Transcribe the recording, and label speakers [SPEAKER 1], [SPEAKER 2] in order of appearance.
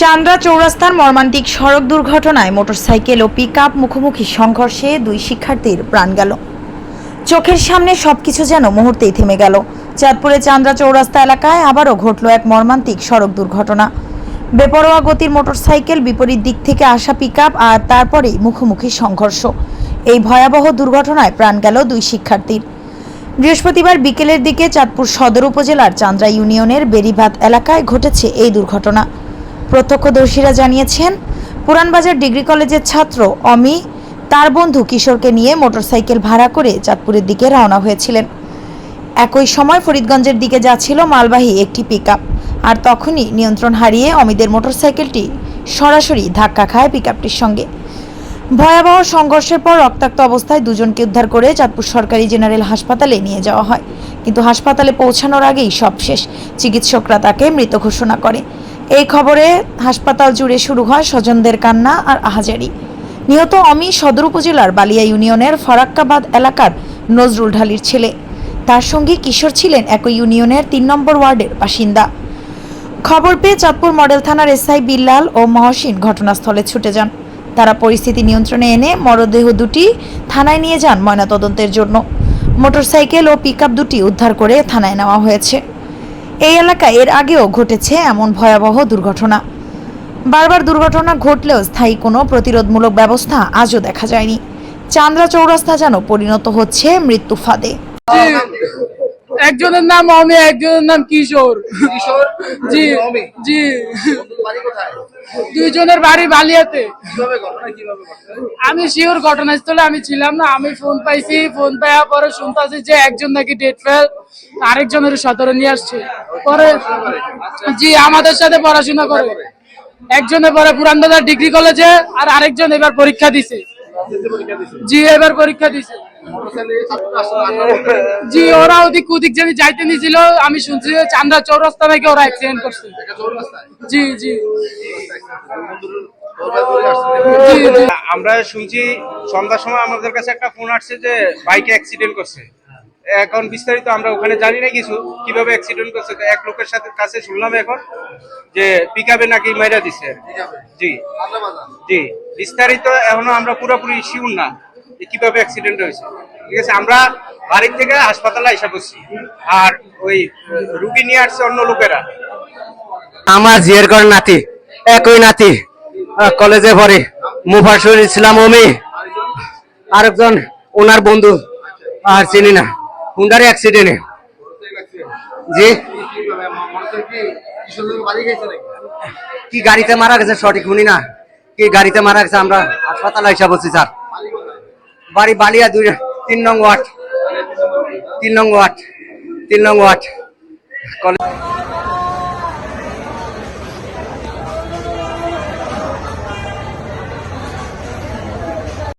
[SPEAKER 1] চান্দ্রা চৌরাস্তার মর্মান্তিক সড়ক দুর্ঘটনায় মোটরসাইকেল ও পিকআপ মুখোমুখি সংঘর্ষে দুই শিক্ষার্থীর প্রাণ গেল। চোখের সামনে সবকিছু যেন মুহূর্তেই থেমে গেল। চাঁদপুরে চান্দ্রা চৌরাস্তা এলাকায় আবারও ঘটল এক মর্মান্তিক সড়ক দুর্ঘটনা। বেপরোয়া গতির মোটরসাইকেল বিপরীত দিক থেকে আসা পিকআপ আর তারপরেই মুখোমুখি সংঘর্ষ। এই ভয়াবহ দুর্ঘটনায় প্রাণ গেল দুই শিক্ষার্থীর। বৃহস্পতিবার বিকেলের দিকে চাঁদপুর সদর উপজেলার চান্দ্রা ইউনিয়নের বেরিবাদ এলাকায় ঘটেছে এই দুর্ঘটনা। প্রত্যক্ষদর্শীরা জানিয়েছেন, পুরানবাজার ডিগ্রি কলেজের ছাত্র অমি, তার বন্ধু কিশোরকে নিয়ে মোটরসাইকেল ভাড়া করে চাঁদপুরের দিকে রওনা হয়েছিলেন। একই সময় ফরিদগঞ্জের দিকে যাচ্ছিল মালবাহী একটি পিকআপ আর তখনই নিয়ন্ত্রণ হারিয়ে অমিদের মোটরসাইকেলটি সরাসরি ধাক্কা খায় পিকআপটির সঙ্গে। ভয়াবহ সংঘর্ষের পর রক্তাক্ত অবস্থায় দুজনকে উদ্ধার করে চাঁদপুর সরকারি জেনারেল হাসপাতালে নিয়ে যাওয়া হয়। কিন্তু হাসপাতালে পৌঁছানোর আগেই সব শেষ। চিকিৎসকরা তাকে মৃত ঘোষণা করে। এই খবরে হাসপাতাল জুড়ে শুরু হয় স্বজনদের কান্না আর আহাজারি। নিহত অমি সদর উপজেলার বালিয়া ইউনিয়নের ফরাক্কাবাদ এলাকার নজরুল ঢালির ছেলে। তার সঙ্গে কিশোর ছিলেন একই ইউনিয়নের তিন নম্বর ওয়ার্ডের বাসিন্দা। খবর পেয়ে চাঁদপুর মডেল থানার এসআই বিল্লাল ও মহসিন ঘটনাস্থলে ছুটে যান। তারা পরিস্থিতি নিয়ন্ত্রণে এনে মরদেহ দুটি থানায় নিয়ে যান ময়নাতদন্তের জন্য। মোটরসাইকেল ও পিকআপ দুটি উদ্ধার করে থানায় নেওয়া হয়েছে। এই এলাকায় এর আগেও ঘটেছে এমন ভয়াবহ দুর্ঘটনা। বারবার দুর্ঘটনা ঘটলেও স্থায়ী কোনো প্রতিরোধমূলক ব্যবস্থা আজও দেখা যায়নি। চান্দ্রা চৌরাস্তা যেন পরিণত হচ্ছে মৃত্যু ফাঁদে।
[SPEAKER 2] একজনের নাম অমি একজনের নাম কিশোর।
[SPEAKER 3] কিশোর?
[SPEAKER 2] জি জি। দুইজনের বাড়ি বালিয়াতে। আমি শিওর ঘটনাস্থলে আমি ছিলাম না আমি ফোন পাইছি ফোন পাওয়ার পরে শুনতেছি যে একজন নাকি ডেট ফেল আরেকজনের সতেরো নিয়ে আসছে। পরে জি আমাদের সাথে পড়াশোনা করে। একজনের পরে পুরানবাজার ডিগ্রি কলেজে আর আরেকজন এবার পরীক্ষা দিছে? জি এবার পরীক্ষা দিছে। জি ওরা ওদিক ওদিক জানি যাইতে নিয়েছিল আমি শুনছি চান্দা চৌরাস্তা থেকে ওরা অ্যাক্সিডেন্ট করছে। জি জি।
[SPEAKER 4] আমরা শুনছি সন্ধ্যার সময় আমাদের কাছে একটা ফোন আসছে যে বাইকে অ্যাক্সিডেন্ট করছে। এখন বিস্তারিত আমরা ওখানে জানি না কিছু কীভাবে অ্যাক্সিডেন্ট করছে তো এক লোকের সাথে কাছে শুনলাম এখন যে পিকআপে নাকি মাইরা দিছে। জি। জি। বিস্তারিত এখনও আমরা পুরোপুরি শিউর না। কীভাবে অ্যাক্সিডেন্ট হয়েছে। ঠিক আছে, আমরা বাড়ির থেকে হাসপাতালে এসে বসছি। আর ওই রুগী নিয়ে আসছে অন্য লোকেরা।
[SPEAKER 5] আমার জিয়ার করে নাতি, একই নাতি কলেজে পড়ে। মুফাসুর ইসলাম ওমি। আরেকজন, ওনার বন্ধু, আর চিনি না। হুন্ডারে অ্যাক্সিডেন্টে জি?
[SPEAKER 3] কি
[SPEAKER 5] গাড়িতে মারা গেছে সঠিক শুনি না। কি গাড়িতে মারা গেছে আমরা হাসপাতালে এসে বসছি, স্যার। বাড়ি বালিয়া দুই তিন নং ওয়ার্ড। তিন নং ওয়ার্ড। তিন নং ওয়ার্ড। কলেজ